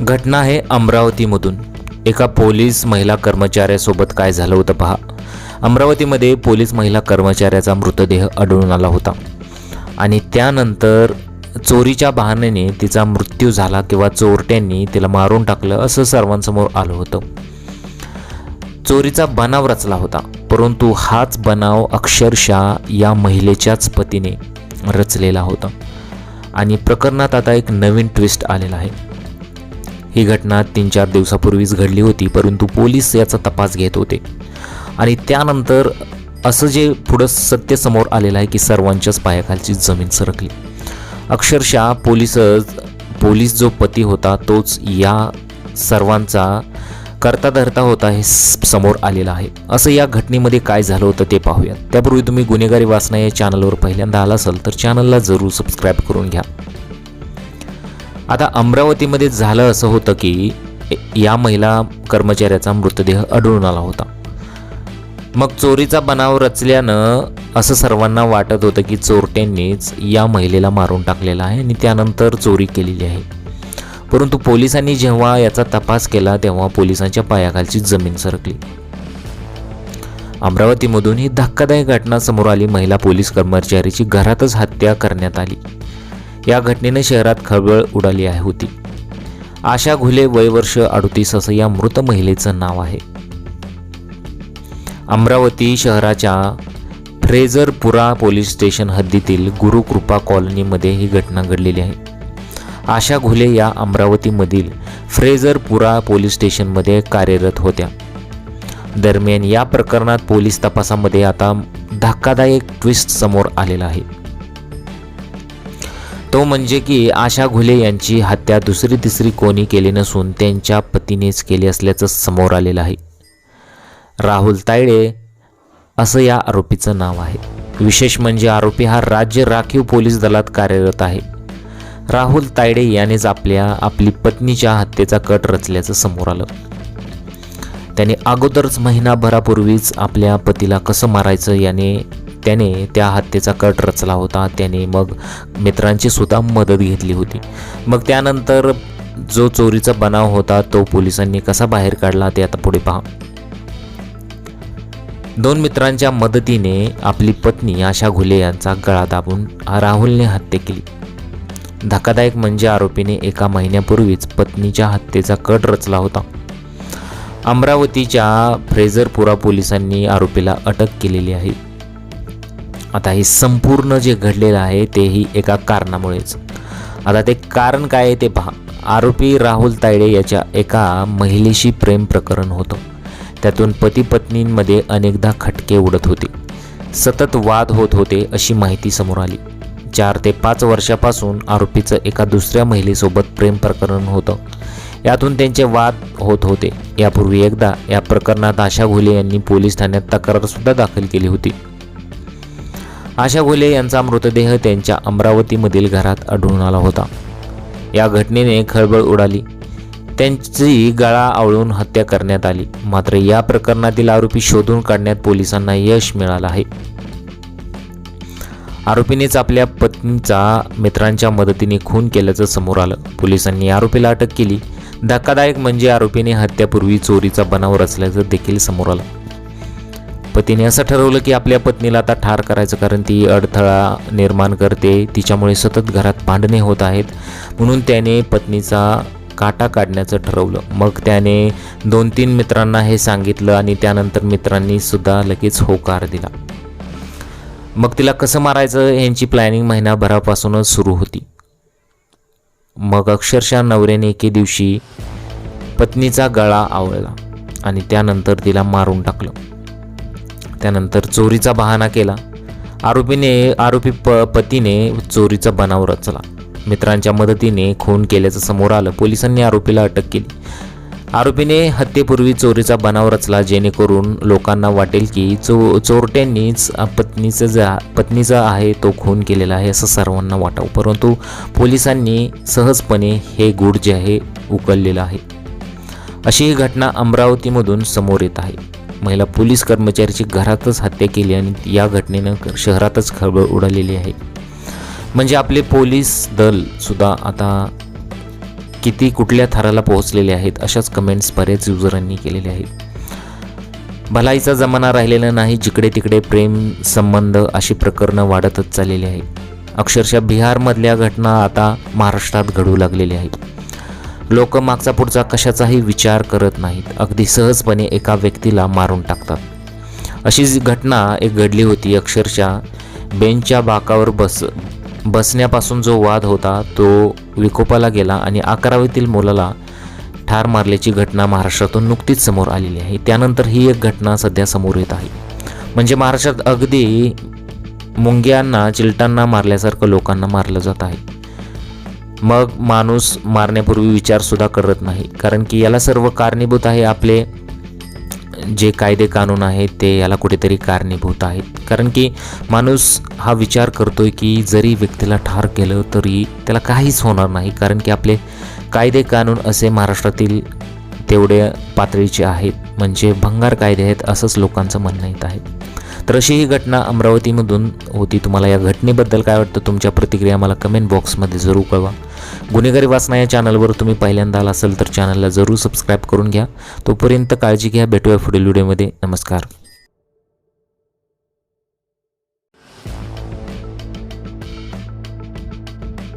घटना आहे अमरावतीमधून. एका पोलीस महिला कर्मचाऱ्यासोबत काय झालं होतं पहा. अमरावतीमध्ये पोलीस महिला कर्मचाऱ्याचा मृतदेह आढळून आला होता. आणि त्यानंतर चोरीच्या बहाण्याने तिचा मृत्यू झाला किंवा चोरट्यांनी तिला मारून टाकलं असं सर्वांसमोर आलं होतं. चोरीचा बनाव रचला होता परंतु हाच बनाव अक्षरशः या महिलेच्याच पतीने रचलेला होता. आणि प्रकरणात आता एक नवीन ट्विस्ट आलेला आहे. ही घटना तीन चार दिवसापूर्वीच घडली होती परंतु पोलीस याचा तपास घेत होते. आणि त्यानंतर असं जे पुढं सत्य समोर आलेलं आहे की सर्वांच्याच पायाखालची जमीन सरकली. अक्षरशः पोलीस पोलीस जो पती होता तोच या सर्वांचा करता धरता होता हे समोर आलेलं आहे. असं या घटनेमध्ये काय झालं होतं ते पाहूयात. त्यापूर्वी तुम्ही गुन्हेगारी वाचना या चॅनलवर पहिल्यांदा आला असाल तर चॅनलला जरूर सबस्क्राईब करून घ्या. आता अमरावतीमध्ये झालं असं होतं की या महिला कर्मचाऱ्याचा मृतदेह आढळून आला होता. मग चोरीचा बनाव रचल्यानं असं सर्वांना वाटत होतं की चोरट्यांनीच या महिलेला मारून टाकलेला आहे आणि त्यानंतर चोरी केलेली आहे. परंतु पोलिसांनी जेव्हा याचा तपास केला तेव्हा पोलिसांच्या पायाखालची जमीन सरकली. अमरावतीमधून ही धक्कादायक घटना समोर आली. महिला पोलीस कर्मचारीची घरातच हत्या करण्यात आली. या घटनेने शहरात खळबळ उडाली आहे होती. आशा घुले वयवर्ष अडतीस असं या मृत महिलेचं नाव आहे. अमरावती शहराच्या फ्रेझरपुरा पोलीस स्टेशन हद्दीतील गुरुकृपा कॉलनीमध्ये ही घटना घडलेली आहे. आशा घुले या अमरावतीमधील फ्रेझरपुरा पोलीस स्टेशनमध्ये कार्यरत होत्या. दरम्यान या प्रकरणात पोलीस तपासामध्ये आता धक्कादायक ट्विस्ट समोर आलेला आहे. तो म्हणजे की आशा घुले यांची हत्या दुसरी तिसरी कोणी केली नसून त्यांच्या पतीनेच केली असल्याचं समोर आलेलं आहे. राहुल तायडे असं या आरोपीचं नाव आहे. विशेष म्हणजे आरोपी हा राज्य राखीव पोलीस दलात कार्यरत आहे. राहुल तायडे यानेच आपल्या आपली पत्नीच्या हत्येचा कट रचल्याचं समोर आलं. त्याने अगोदरच महिनाभरापूर्वीच आपल्या पतीला कसं मारायचं याने त्याने त्या हत्येचा कट रचला होता. त्याने मग मित्रांची सुद्धा मदत घेतली होती. मग त्यानंतर जो चोरीचा बनाव होता तो पोलिसांनी कसा बाहेर काढला ते आता पुढे पहा. दोन मित्रांच्या मदतीने आपली पत्नी आशा घुले यांचा गळा दाबून राहुलने हत्या केली. धक्कादायक म्हणजे आरोपीने एका महिन्यापूर्वीच पत्नीच्या हत्येचा कट रचला होता. अमरावतीच्या फ्रेझरपुरा पोलिसांनी आरोपीला अटक केलेली आहे. आता हे संपूर्ण जे घडलेलं आहे तेही एका कारणामुळेच. आता ते कारण काय आहे ते पहा. आरोपी राहुल तायडे याच्या एका महिलेशी प्रेम प्रकरण होतं. त्यातून पती पत्नींमध्ये अनेकदा खटके उडत होते. सतत वाद होत होते अशी माहिती समोर आली. चार ते पाच वर्षापासून आरोपीचं एका दुसऱ्या महिलेसोबत प्रेम प्रकरण होतं. यातून त्यांचे वाद होत होते. यापूर्वी एकदा या प्रकरणात आशा घोले यांनी पोलीस ठाण्यात तक्रारसुद्धा दाखल केली होती. आशा घोले यांचा मृतदेह त्यांच्या अमरावतीमधील घरात आढळून आला होता. या घटनेने खळबळ उडाली. त्यांची गळा आवळून हत्या करण्यात आली. मात्र या प्रकरणातील आरोपी शोधून काढण्यात पोलिसांना यश मिळालं आहे. आरोपीनेच आपल्या पत्नीचा मित्रांच्या मदतीने खून केल्याचं समोर आलं. पोलिसांनी आरोपीला अटक केली. धक्कादायक म्हणजे आरोपीने हत्यापूर्वी चोरीचा बनाव रचल्याचं देखील समोर आलं. पतीने असं ठरवलं की आपल्या पत्नीला आता ठार करायचं कारण ती अडथळा निर्माण करते. तिच्यामुळे सतत घरात भांडणे होत आहेत. म्हणून त्याने पत्नीचा काटा काढण्याचं ठरवलं. मग त्याने दोन तीन मित्रांना हे सांगितलं आणि त्यानंतर मित्रांनी सुद्धा लगेच होकार दिला. मग तिला कसं मारायचं यांची प्लॅनिंग महिनाभरापासूनच सुरू होती. मग अक्षरशः नवऱ्याने एके दिवशी पत्नीचा गळा आवळला आणि त्यानंतर तिला मारून टाकलं. त्यानंतर चोरीचा बहाणा केला. आरोपीने आरोपी प पतीने चोरीचा बनाव रचला मित्रांच्या मदतीने खून केल्याचं समोर आलं. पोलिसांनी आरोपीला अटक केली. आरोपीने हत्येपूर्वी चोरीचा बनाव रचला जेणेकरून लोकांना वाटेल की चो चोरट्यांनीच पत्नीचं जा पत्नीचा आहे तो खून केलेला आहे असं सर्वांना वाटावं. परंतु पोलिसांनी सहजपणे हे गूढ जे आहे उकललेलं आहे. अशी ही घटना अमरावतीमधून समोर येत आहे. महिला पोलीस कर्मचाऱ्याची घरातच हत्या केली आणि या घटनेनं शहरातच खळबळ उडालेली आहे. म्हणजे आपले पोलीस दलसुद्धा आता किती कुठल्या थराला पोहोचलेले आहेत अशाच कमेंट्स बऱ्याच युजरांनी केलेले आहेत. भलाईचा जमाना राहिलेला नाही जिकडे तिकडे प्रेम संबंध अशी प्रकरणं वाढतच चाललेली आहेत. अक्षरशः बिहारमधल्या घटना आता महाराष्ट्रात घडू लागलेल्या आहेत. लोक मागचा पुढचा कशाचाही विचार करत नाहीत. अगदी सहजपणे एका व्यक्तीला मारून टाकतात. अशी घटना एक घडली होती अक्षरशः बेंचच्या बाकावर बस बसण्यापासून जो वाद होता तो विकोपाला गेला आणि अकरावीतील मुलाला ठार मारल्याची घटना महाराष्ट्रातून नुकतीच समोर आलेली आहे. त्यानंतर ही एक घटना सध्या समोर येत आहे. म्हणजे महाराष्ट्रात अगदी मुंग्यांना चिलटांना मारल्यासारखं लोकांना मारलं जात आहे. मग माणूस मारण्यापूर्वी विचारसुद्धा करत नाही. कारण की याला सर्व कारणीभूत आहे आपले जे कायदे कानून आहेत ते याला कुठेतरी कारणीभूत आहेत. कारण की माणूस हा विचार करतोय की जरी व्यक्तीला ठार केलं तरी त्याला काहीच होणार नाही. कारण की आपले कायदे कानून असे महाराष्ट्रातील तेवढ्या पातळीचे आहेत. म्हणजे भंगार कायदे आहेत असंच लोकांचं म्हणणं येत आहे. तर अशी ही घटना अमरावतीमधून होती. तुम्हाला या घटनेबद्दल काय वाटतं? तुमच्या प्रतिक्रिया मला कमेंट बॉक्समध्ये जरूर कळवा. गुन्हेगारी वाचना या चॅनलवर तुम्ही पहिल्यांदा आला असेल तर चॅनलला जरूर सबस्क्राईब करून घ्या. तोपर्यंत काळजी घ्या. भेटूया पुढील व्हिडिओमध्ये नमस्कार.